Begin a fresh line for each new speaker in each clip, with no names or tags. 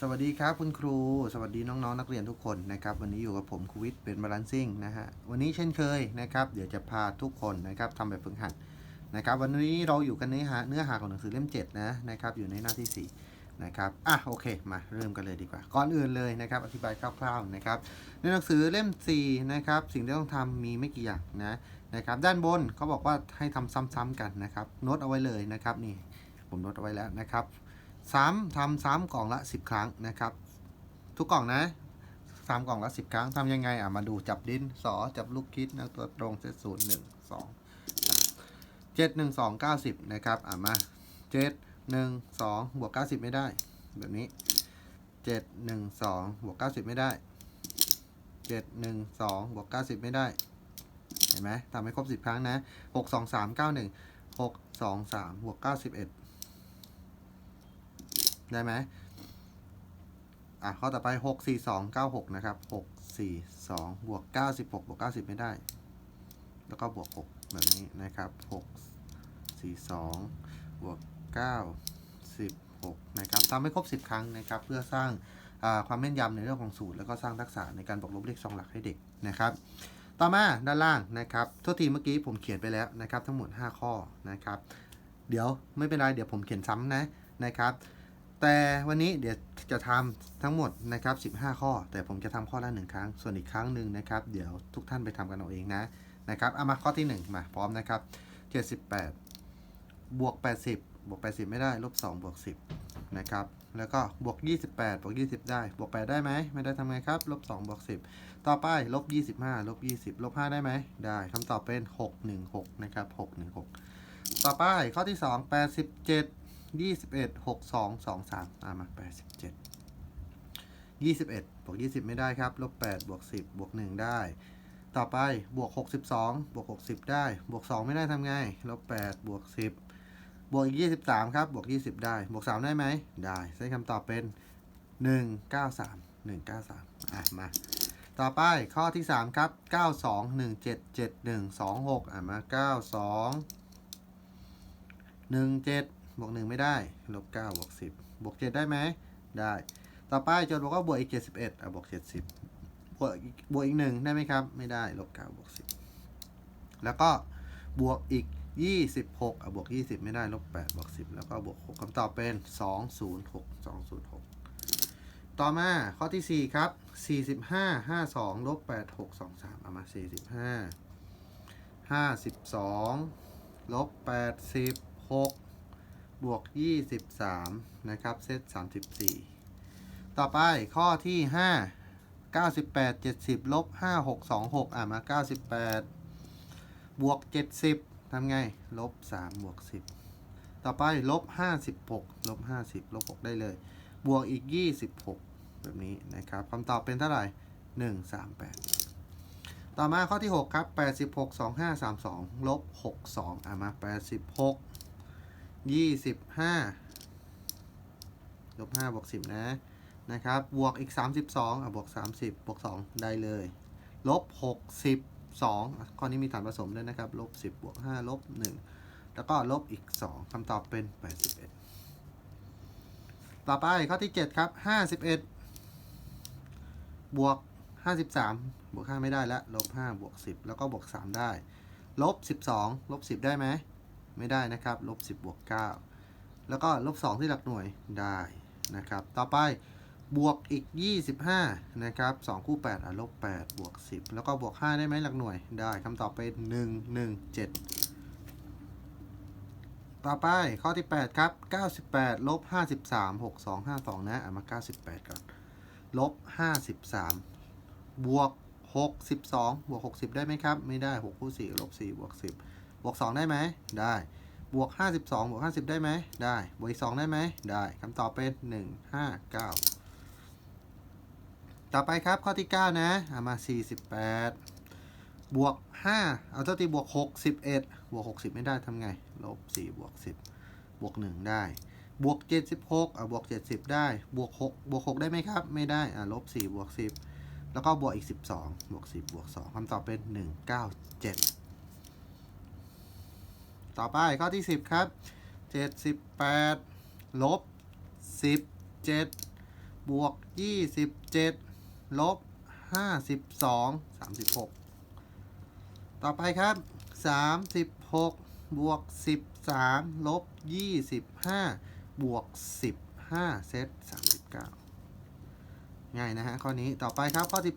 สวัสดีครับคุณครู สวัสดีน้องๆนนักเรียนทุกคนนะครับ วันนี้อยู่กับผมครูวิทย์เป็นบาลานซิ่งนะฮะวันนี้เช่นเคยนะครับเดี๋ยวจะพาทุกคนนะครับทำแบบฝึกหัดนะครับวันนี้เราอยู่กันในเนื้อหาเนื้อหาของหนังสือเล่ม7นะนะครับอยู่ในหน้าที่4นะครับอะโอเคมาเริ่มกันเลยดีกว่า ก่อนอื่นเลยนะครับอธิบายคร่าวๆนะครับในหนังสือเล่ม4นะครับสิ่งที่ต้องทำมีไม่กี่อย่างนะนะครับด้านบนเขาบอกว่าให้ทำซ้ำๆกันนะครับโน้ตเอาไว้เลยนะครับนี่ผมโน้ตเอาไว้แล้วนะครับ ซ้ำทำซ้ำกล่องละ 10 ครั้งนะครับ ทุกกล่องนะซ้ำกล่องละ10ครั้งทำยังไงอะมาดูจับดินสอจับลูกคิดนะตัวตรงเซตศูนย์หนึ่งสองเจ็ดหนึ่งสองเก้าสิบนะครับอะมาเจ็ดหนึ่งสองบวกเก้าสิบไม่ได้ แบบนี้เจ็ดหนึ่งสองบวกเก้าสิบไม่ได้เจ็ดหนึ่งสองบวกเก้าสิบไม่ได้ เห็นไหมทำให้ครบสิบครั้งนะหกสองสามเก้าหนึ่งหกสองสามบวกเก้าสิบเอ็ด ได้ไหมอะข้อต่อไปหกสี่สองเก้าหกนะครับหกสี่สองบวกเก้าสิบหกบวกเก้าสิบไม่ได้ แล้วก็บวกหกแบบนี้นะครับหกสี่สองบวกเก้าสิบหกนะครับทำให้ครบสิบครั้งนะครับ เพื่อสร้างความแม่นยำในเรื่องของสูตร แล้วก็สร้างทักษะในการบวกลบเลขสองหลักให้เด็กนะครับ ต่อมาด้านล่างนะครับโทษทีเมื่อกี้ผมเขียนไปแล้วนะครับ ทั้งหมด 5 ข้อนะครับ เดี๋ยวไม่เป็นไร เดี๋ยวผมเขียนซ้ำนะนะครับ แต่วันนี้เดี๋ยวจะทำทั้งหมดนะครับ 15 ข้อ แต่ผมจะทำข้อละหนึ่งครั้ง ส่วนอีกครั้งหนึ่งนะครับ เดี๋ยวทุกท่านไปทำกันเอาเองนะนะครับเอามาข้อที่ 1 มาพร้อมนะครับ 78 บวก 80 บวก 80 ไม่ได้ ลบ 2 บวก 10 นะครับ แล้วก็บวก 28 บวก 20 ได้ บวก 8 ได้ไหม ไม่ได้ทำไงครับ ลบ 2 บวก 10 ต่อไป ลบ 25 ลบ 20 ลบ 5 ได้ไหม ได้คำตอบเป็น 616 นะครับ 616 ต่อไปข้อที่ 2 87 ยี่สิบเอ็ดหกสองสองสามอ่ามาแปดสิบเจ็ดยี่สิบเอ็ดบวกยี่สิบไม่ได้ครับลบแปดบวกสิบบวกหนึ่งได้ ต่อไปบวกหกสิบสองบวกหกสิบได้ บวกสองไม่ได้ทำไงลบแปดบวกสิบบวกอีกยี่สิบสามครับบวกยี่สิบได้ บวกสามได้ไหมได้ใช้คำตอบเป็นหนึ่งเก้าสามหนึ่งเก้าสามอะมาต่อไปข้อที่สามครับเก้าสองหนึ่งเจ็ดเจ็ดหนึ่งสองหกอะมาเก้าสองหนึ่งเจ็ด บวกหนึ่งไม่ได้ลบเก้าบวกสิบบวกเจ็ดได้ไหมได้ ต่อไปโจทย์บอกว่าบวกอีกเจ็ดสิบเอ็ดอะบวกเจ็ดสิบบวกอีกบวกอีกหนึ่งได้ไหมครับ ไม่ได้ลบเก้าบวกสิบแล้วก็บวกอีกยี่สิบหกอะบวกยี่สิบไม่ได้ลบแปดบวกสิบแล้วก็บวกหกคำตอบเป็นสองศูนย์หกสองศูนย์หกต่อมาข้อที่สี่ครับสี่สิบห้าห้าสองลบแปดหกสองสามเอามาสี่สิบห้าห้าสิบสองลบแปดสิบหก บวก 23 นะครับ เซต 34 ต่อไปข้อที่ 5 98 70 ลบ 5 6 2 6 อะมา 98 บวก 70 ทำไง ลบ 3 บวก 10 ต่อไป ลบ 56 ลบ 50 ลบ 6 ได้เลย บวกอีก 26 แบบนี้นะครับคำตอบเป็นเท่าไหร่ 138 ต่อมาข้อที่ 6 ครับ 86 25 32 ลบ 62 อะมา 86 ยี่สิบห้าลบห้าบวกสิบนะ นะครับ บวกอีกสามสิบสองอะบวกสามสิบบวกสองได้เลย ลบหกสิบสองข้อนี้มีฐานผสมด้วยนะครับ ลบสิบบวกห้าลบหนึ่งแล้วก็ลบอีกสองคำตอบเป็นแปดสิบเอ็ดต่อไปข้อที่เจ็ดครับห้าสิบเอ็ดบวกห้าสิบสามบวกห้าไม่ได้แล้วลบห้าบวกสิบแล้วก็บวกสามได้ ลบสิบสองลบสิบได้ไหม ไม่ได้นะครับลบ10บวก9แล้วก็ลบ2ที่หลักหน่วยได้นะครับ ต่อไปบวกอีก 25นะครับ2คู่ 8อะลบ8บวก 10 แล้วก็บวก 5 ได้ไหมหลักหน่วยได้คำตอบเป็น1 1 7 ต่อไปข้อที่ 8 ครับ 98ลบ53 6 2 5 2 นะอะมา 98 ก่อนลบ53 บวก 62 บวก 60 ได้ไหมครับ ไม่ได้6คู่4ลบ4บวก 10 บวก 2 ได้ไหมได้ บวก 52 บวก 50 ได้ไหมได้ บวกอีก 2 ได้ไหมได้คำตอบเป็น 1 5 9 ต่อไปครับข้อที่ 9 นะเอามา 48 บวก 5 เอาเท่าที่บวก 61 บวก 60 ไม่ได้ทำไง ลบ 4 บวก 10 บวก 1 ได้บวก 76อะบวก 70 ได้ บวก 6 บวก 6 ได้ไหมครับ ไม่ได้ อะลบ 4 บวก 10 แล้วก็บวกอีก 12 บวก 10 บวก 2คำตอบเป็น 197 ต่อไปข้อที่ 10 ครับ 78 ลบ 17 บวก 27 ลบ 52 36 ต่อไปครับ 36 บวก 13 ลบ 25 บวก 15 เซต 39 ง่ายนะฮะ ข้อนี้ต่อไปครับ ข้อ 12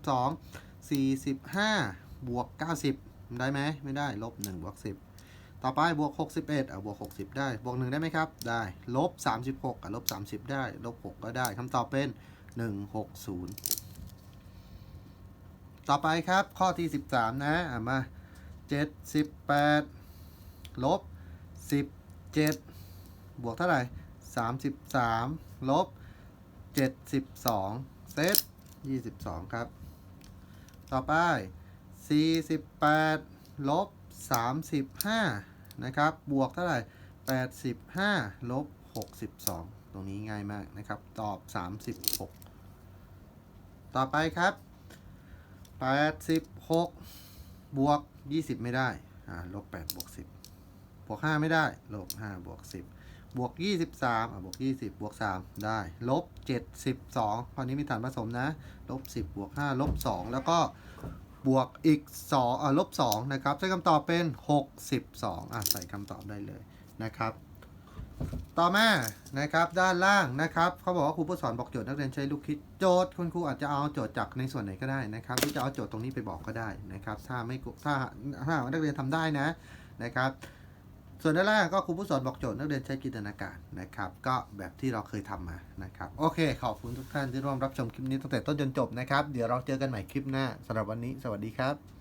45 บวก 90 ได้ไหม ไม่ได้ ลบ 1 บวก 10 ต่อไปบวก 61อะบวก 60 ได้ บวก 1 ได้ไหมครับ ได้ ลบ 36อะลบ 30 ได้ ลบ 6 ก็ได้คำตอบเป็น 160 ต่อไปครับ ข้อที่ 13 นะอะมา 78 ลบ 17 บวกเท่าไหร่ 33 ลบ 72 เซต 22 ครับ ต่อไป 48 ลบ35 นะครับ บวกเท่าไหร่ 85 ลบ 62 ตรงนี้ง่ายมากนะครับ ตอบ 36 ต่อไปครับ 86 บวก 20 ไม่ได้ อ่า ลบ 8 บวก 10 บวก 5 ไม่ได้ ลบ 5 บวก 10 บวก 23 อะบวก 20 บวก 3 ได้ ลบ 72ข้อนี้มีฐานผสมนะ ลบ 10 บวก 5 ลบ 2 แล้วก็ บวกอีก2อ่าลบ2นะครับใช้คำตอบเป็น 62อะใส่คำตอบได้เลยนะครับ ต่อมานะครับด้านล่างนะครับเขาบอกว่าครูผู้สอนบอกโจทย์นักเรียนใช้ลูกคิดโจทย์คุณครูอาจจะเอาโจทย์จากในส่วนไหนก็ได้นะครับหรือจะเอาโจทย์ตรงนี้ไปบอกก็ได้นะครับ ถ้าไม่ถ้าถ้าหากนักเรียนทำได้นะนะครับ ส่วนด้านล่างก็ครูผู้สอนบอกโจทย์นักเรียนใช้จินตนาการนะครับ ก็แบบที่เราเคยทำมานะครับ โอเค ขอบคุณทุกท่านที่ร่วมรับชมคลิปนี้ตั้งแต่ต้นจนจบนะครับ เดี๋ยวเราเจอกันใหม่คลิปหน้าสำหรับวันนี้ สวัสดีครับ